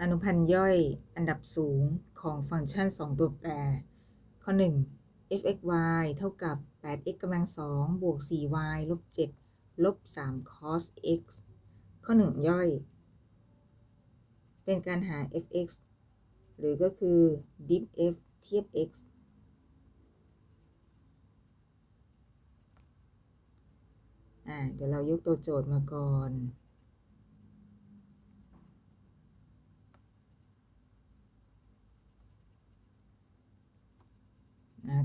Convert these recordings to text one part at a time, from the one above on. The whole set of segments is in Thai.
อนุพันธ์ย่อยอันดับสูงของฟังก์ชัน 2 ตัวแปร ข้อ 1 f(x,y) เท่ากับ 8x กำลัง 2 บวก 4y ลบ 7 ลบ 3 cos x ข้อ 1 ย่อย เป็นการหา f(x) หรือก็คือ diff f เทียบ x อ่า เดี๋ยวเรายกตัวโจทย์มาก่อน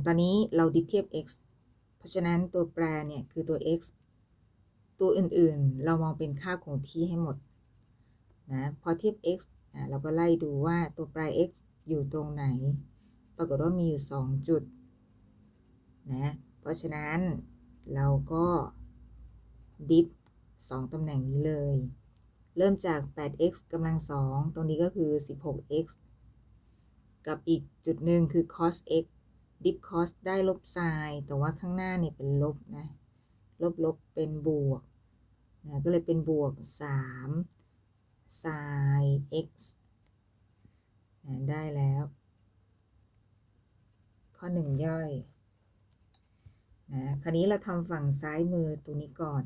ตอนนี้เราดิฟเทียบ x เพราะฉะนั้นตัวแปรเนี่ยคือตัว x ตัวอื่นๆ เรามองเป็นค่าคงที่ให้หมดนะพอเทียบ x อ่าเราก็ไล่ดูว่าตัวแปร x อยู่ตรงไหน ปรากฏว่ามีอยู่ 2 จุดนะเพราะฉะนั้นเราก็ดิฟ2ตำแหน่งนี้เลย เริ่มจาก 8x กำลัง 2 ตรงนี้ก็คือ 16x กับอีกจุดหนึ่งคือ cos x ดิฟ cos ได้ลบ sin แต่ว่าข้างหน้าเนี่ยเป็นลบนะ ลบลบเป็นบวกนะก็เลยเป็นบวก3 sin x นะได้แล้ว ข้อ 1 ย่อยนะคราวนี้เราทำฝั่งซ้ายมือตัวนี้ก่อน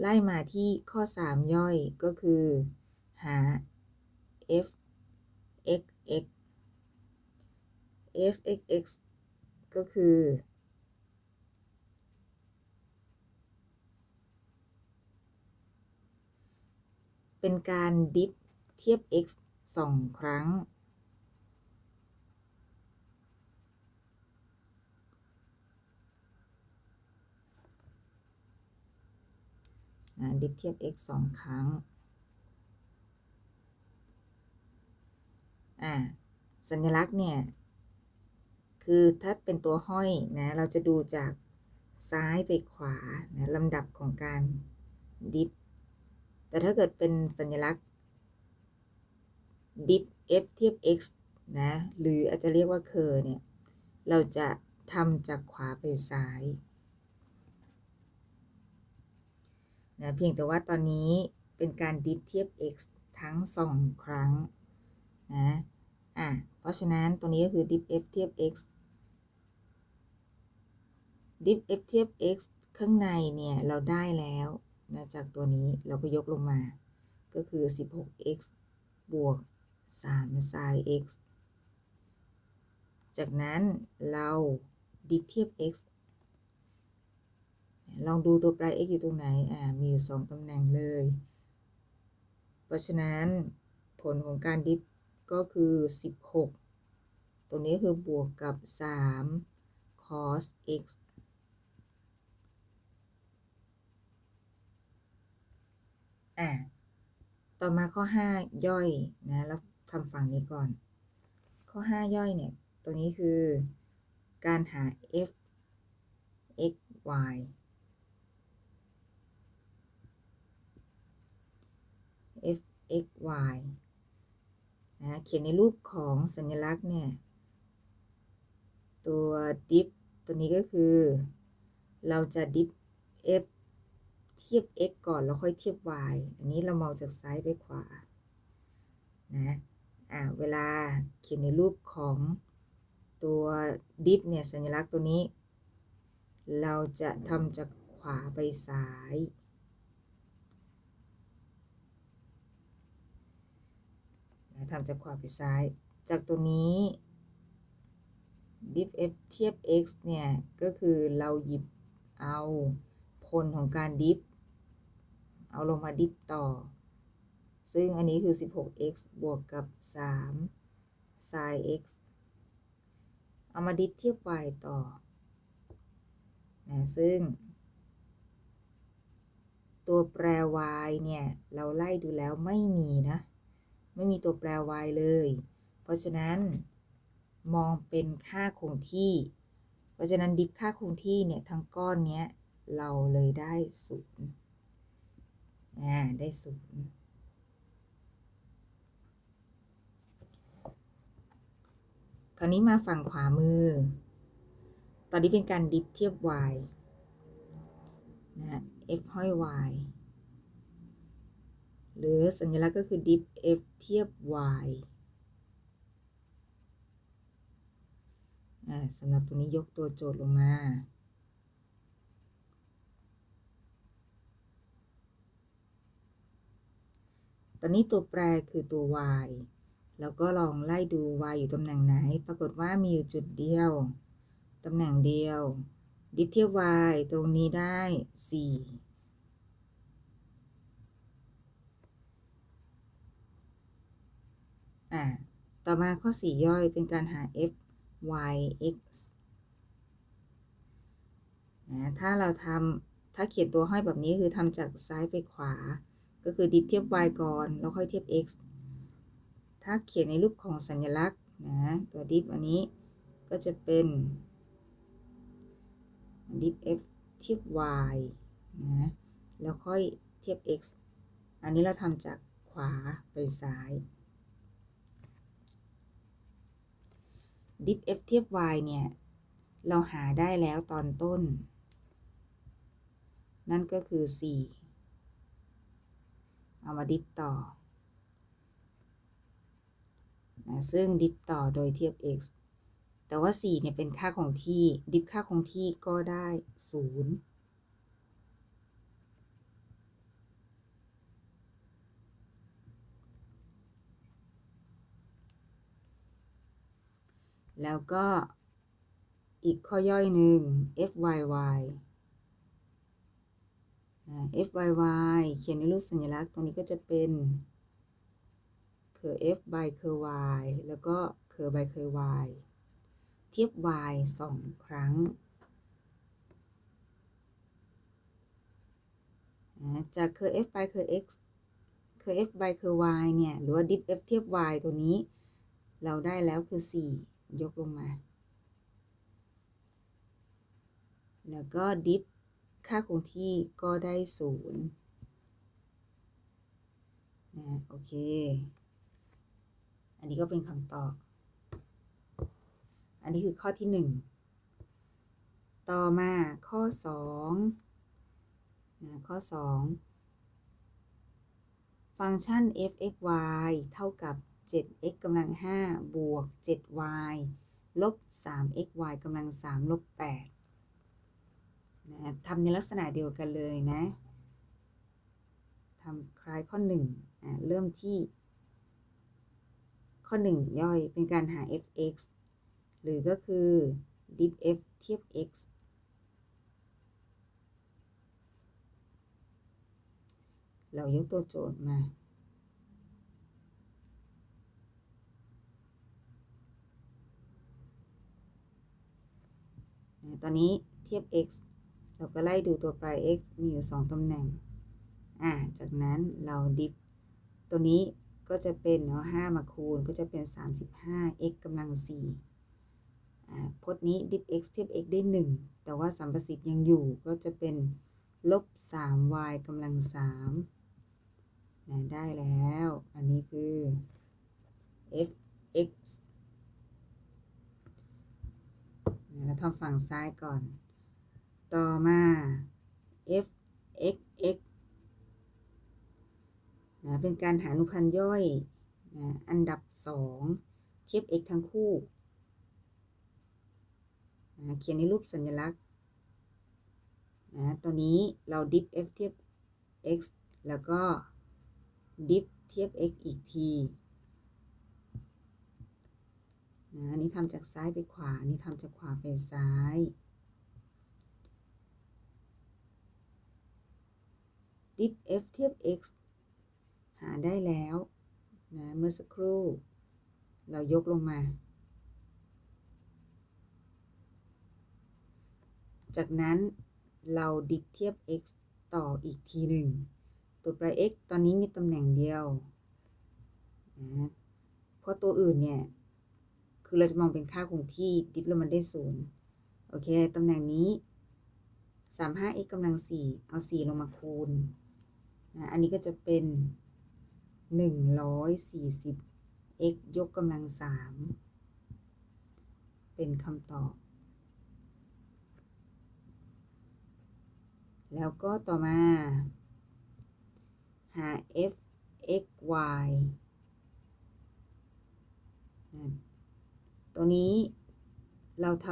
ไล่มาที่ข้อ 3 ย่อยก็คือ หา f x x f x x ก็คือ เป็นการดิฟเทียบ x สองครั้ง ดิฟเทียบ x สองครั้ง อ่า สัญลักษณ์เนี่ย คือถ้าเป็นตัวห้อยนะเราจะดูจากซ้ายไปขวานะลำดับของการดิฟแต่ถ้าเกิดเป็นสัญลักษณ์ดิฟ f เทียบ x นะหรืออาจจะเรียกว่าเคอร์เนี่ย เราจะทำจากขวาไปซ้ายนะเพียงแต่ว่าตอนนี้เป็นการดิฟเทียบ x ทั้งสองครั้งนะอะเพราะฉะนั้นตรงนี้ก็คือ diff f เทียบ x diff f เทียบ x ข้างในเนี่ยเราได้แล้วนะจากตัวนี้เราก็ยกลงมา ก็คือ 16x บวก3 sin x จากนั้นเราดิฟเทียบ x ลองดูตัวปลาย x อยู่ตรงไหน อ่า มีอยู่2ตำแหน่งเลย เพราะฉะนั้นผลของการดิฟก็คือ 16 ตรงนี้คือบวกกับ 3 cos x อะต่อมาข้อ5ย่อยนะแล้วทำฝั่งนี้ก่อน ข้อ5ย่อยเนี่ย ตัวนี้คือการหา f x y f x y นะเขียนในรูปของสัญลักษณ์เนี่ย ตัว diff ตัวนี้ก็คือ เราจะ diff f เทียบ x ก่อนแล้วค่อยเทียบ y อันนี้เรามองจากซ้ายไปขวา นะ อ่า เวลาเขียนในรูปของตัว diff เนี่ยสัญลักษณ์ตัวนี้ เราจะทำจากขวาไปซ้าย ทำจากขวาไปซ้าย จากตัวนี้ diff f เทียบ x เนี่ย ก็คือเราหยิบเอาผลของการดิฟ เอาลงมาดิฟต่อ ซึ่งอันนี้คือ 16x บวกกับ 3 sin x เอามาดิฟเทียบ y ต่อนะซึ่ง ตัวแปร y เนี่ย เราไล่ดูแล้วไม่มีนะ ไม่มีตัวแปร y เลย เพราะฉะนั้นมองเป็นค่าคงที่ เพราะฉะนั้นดิฟค่าคงที่เนี่ย ทั้งก้อนเนี้ย เราเลยได้ศูนย์ อ่า ได้ศูนย์คราวนี้มาฝั่งขวามือ ตอนนี้เป็นการดิฟเทียบ y นะ f ห้อย y หรือสัญลักษณ์ก็คือ diff เทียบ y สำหรับตัวนี้ยกตัวโจทย์ลงมา ตอนนี้ตัวแปรคือตัว y แล้วก็ลองไล่ดู y อยู่ตำแหน่งไหน ปรากฏว่ามีอยู่จุดเดียว ตำแหน่งเดียว ดิฟเทียบ y ตรงนี้ได้4อ่า ต่อมาข้อ 4 ย่อยเป็นการหา f y x นะ ถ้าเราทำถ้าเขียนตัวห้อยแบบนี้คือทำจากซ้ายไปขวา ก็คือดิฟเทียบ y ก่อน แล้วค่อยเทียบ x ถ้าเขียนในรูปของสัญลักษณ์นะตัวดิฟอันนี้ก็จะเป็นดิฟ f เทียบ y นะแล้วค่อยเทียบ x อันนี้เราทำจากขวาไปซ้ายดิฟ f เทียบ y เนี่ย เราหาได้แล้วตอนต้น นั่นก็คือ 4 เอามาดิฟต่อนะซึ่งดิฟต่อโดยเทียบ x แต่ว่า 4 เนี่ยเป็นค่าของที่ ดิฟค่าคงที่ก็ได้ 0แล้วก็อีกข้อย่อยหนึ่ง fyy fyy เขียนในรูปสัญลักษณ์ตรงนี้ก็จะเป็นเคอร์ f by เคอร์ y แล้วก็เคอร์ by เคอร์ y เทียบ y สองครั้ง จากเคอร์ f by เคอร์ x เคอร์ f by เคอร์ y เนี่ย หรือว่า diff f เทียบ y ตัวนี้ เราได้แล้วคือ 4 ยกลงมา แล้วก็ diff ค่าคงที่ก็ได้ศูนย์นะโอเค อันนี้ก็เป็นคำตอบ อันนี้คือข้อที่หนึ่ง ต่อมาข้อสองนะข้อสองฟังก์ชัน f x y เท่ากับ 7x กำลัง5บวก 7y ลบ 3x y กำลัง3ลบ8 นะทำในลักษณะเดียวกันเลยนะทำคล้ายข้อ1อ่าเริ่มที่ ข้อ 1 ย่อยเป็นการหา f(x) หรือก็คือ diff f เทียบ x เรายกตัวโจทย์มาตอนนี้เทียบ x เราก็ไล่ดูตัวปลาย x มีอยู่ 2ตำแหน่ง อ่า จากนั้นเราดิฟตัวนี้ก็จะเป็นเนาะ5มาคูณก็จะเป็น 35 x กำลัง4อ่าพจน์นี้ดิฟ x เทียบ x ได้ 1 แต่ว่าสัมประสิทธิ์ยังอยู่ก็จะเป็นลบ 3y กำลัง3นะได้แล้ว อันนี้คือ f(x) เราทำฝั่งซ้ายก่อน ต่อมา f x x นะเป็นการหาอนุพันธ์ย่อยนะอันดับ 2 เทียบ x ทั้งคู่นะเขียนในรูปสัญลักษณ์นะตัวนี้เรา diff เทียบ x แล้วก็ diff เทียบ x อีกทีนะอันนี้ทำจากซ้ายไปขวานี่ทำจากขวาไปซ้าย diff เทียบ x หาได้แล้วนะเมื่อสักครู่ เรายกลงมา จากนั้นเราดิฟเทียบ x ต่ออีกทีหนึ่ง ตัวแปลาย x ตอนนี้มีตำแหน่งเดียวนะเพราะตัวอื่นเนี่ย คือเราจะมองเป็นค่าคงที่ดิฟแล้วมันได้ศูนย์โอเค ตำแหน่งนี้ 35x กำลัง4เอา 4 ลงมาคูณ นะอันนี้ก็จะเป็น 140 x ยกกำลัง3เป็นคำตอบ แล้วก็ต่อมา หา f x y ตัวนี้เราท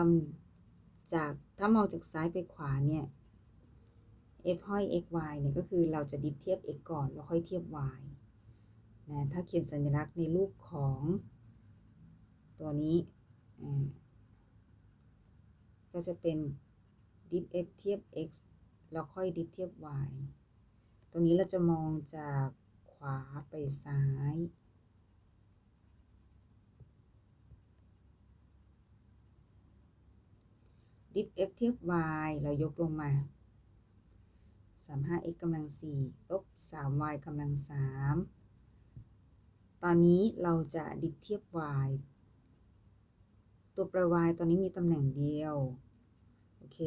ำจากถ้ามองจากซ้ายไปขวาเนี่ย f ห้อย x y เนี่ยก็คือเราจะดิฟเทียบ x ก่อนแล้วค่อยเทียบ y นะถ้าเขียนสัญลักษณ์ในรูปของตัวนี้ก็จะเป็น diff f เทียบ x แล้วค่อยดิฟเทียบ y ตรงนี้เราจะมองจากขวาไปซ้ายดิฟ f เทียบ y เรายกลงมา 35x กำลัง4ลบ 3y กำลัง 3 ตอนนี้เราจะดิฟเทียบ y ตัวแปร y ตอนนี้มีตำแหน่งเดียว โอเค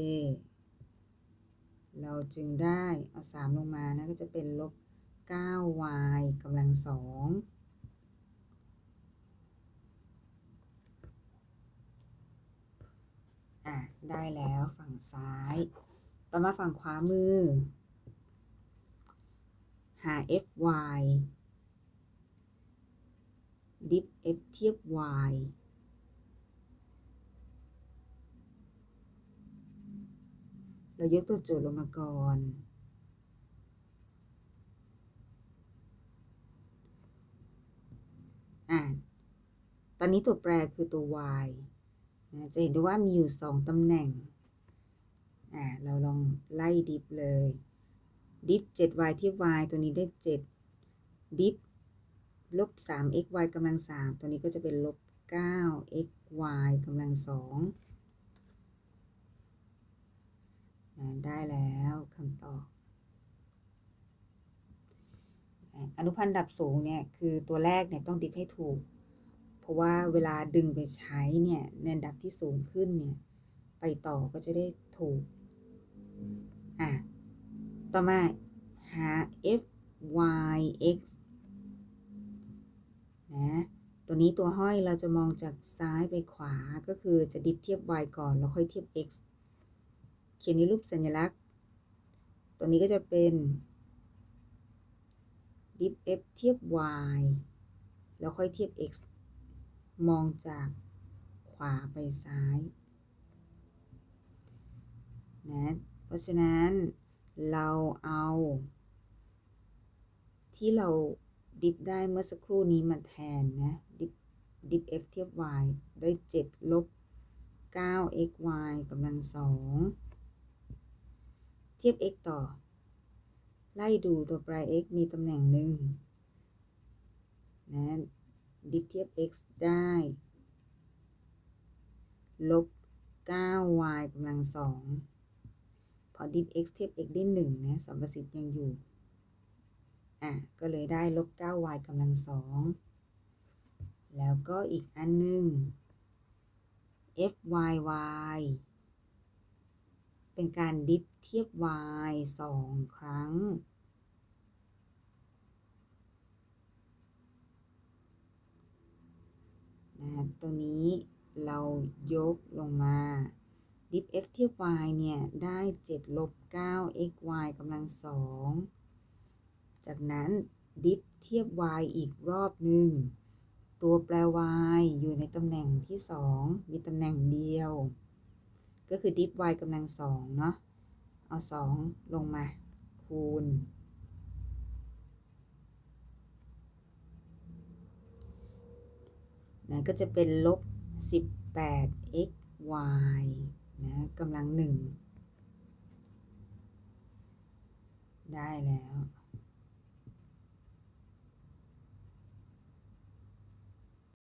เราจึงได้ เอา 3 ลงมานะก็จะเป็นลบ 9y กำลัง 2อะ ได้แล้วฝั่งซ้าย ต่อมาฝั่งขวามือ หา fy diff f เทียบ y เรายกตัวโจทย์ลงมาก่อน อ่า ตอนนี้ตัวแปรคือตัว y นะจะเห็นได้ว่ามีอยู่ 2ตำแหน่ง อ่า เราลองไล่ดิฟเลย ดิฟ 7y ที่ y ตัวนี้ได้7ดิฟลบ 3xy กำลัง 3 ตัวนี้ก็จะเป็นลบ 9xy กำลัง2ได้แล้วคำตอบอนุพันธ์ดับสูงเนี่ย คือตัวแรกเนี่ยต้องดิฟให้ถูก เพราะว่าเวลาดึงไปใช้เนี่ยในดับที่สูงขึ้นเนี่ย ไปต่อก็จะได้ถูก อะ ต่อมาหา f y x นะตัวนี้ตัวห้อยเราจะมองจากซ้ายไปขวาก็คือจะดิฟเทียบ y ก่อนแล้วค่อยเทียบ x เขียนในรูปสัญลักษณ์ ตัวนี้ก็จะเป็น diff f เทียบ y แล้วค่อยเทียบ x มองจากขวาไปซ้ายนะเพราะฉะนั้น เราเอา ที่เราดิฟได้เมื่อสักครู่นี้มาแทนนะ ดิฟดิฟ f เทียบ y ได้ 7 ลบ 9xy กำลัง 2 เทียบ x ต่อ ไล่ดูตัวปลาย x มีตำแหน่งหนึ่งนะดิฟเทียบ x ได้ ลบ 9y กำลัง 2 ดิฟ x เทียบ x ได้1นะสัมประสิทธิ์ยังอยู่ อะ ก็เลยได้ลบ 9y กำลัง2แล้วก็อีกอันหนึ่ง fyy เป็นการดิฟเทียบ y 2ครั้ง นะ ตัวนี้เรายกลงมา ดิฟ f เทียบ y เนี่ย ได้ 7 ลบ 9 xy กำลัง2จากนั้นดิฟเทียบ y อีกรอบหนึ่ง ตัวแปร y อยู่ในตำแหน่งที่ 2 มีตำแหน่งเดียว ก็คือดิฟ y กำลัง2เนาะ เอา 2 ลงมา คูณ นะก็จะเป็นลบ 18 x y นะกำลังหนึ่ง ได้แล้ว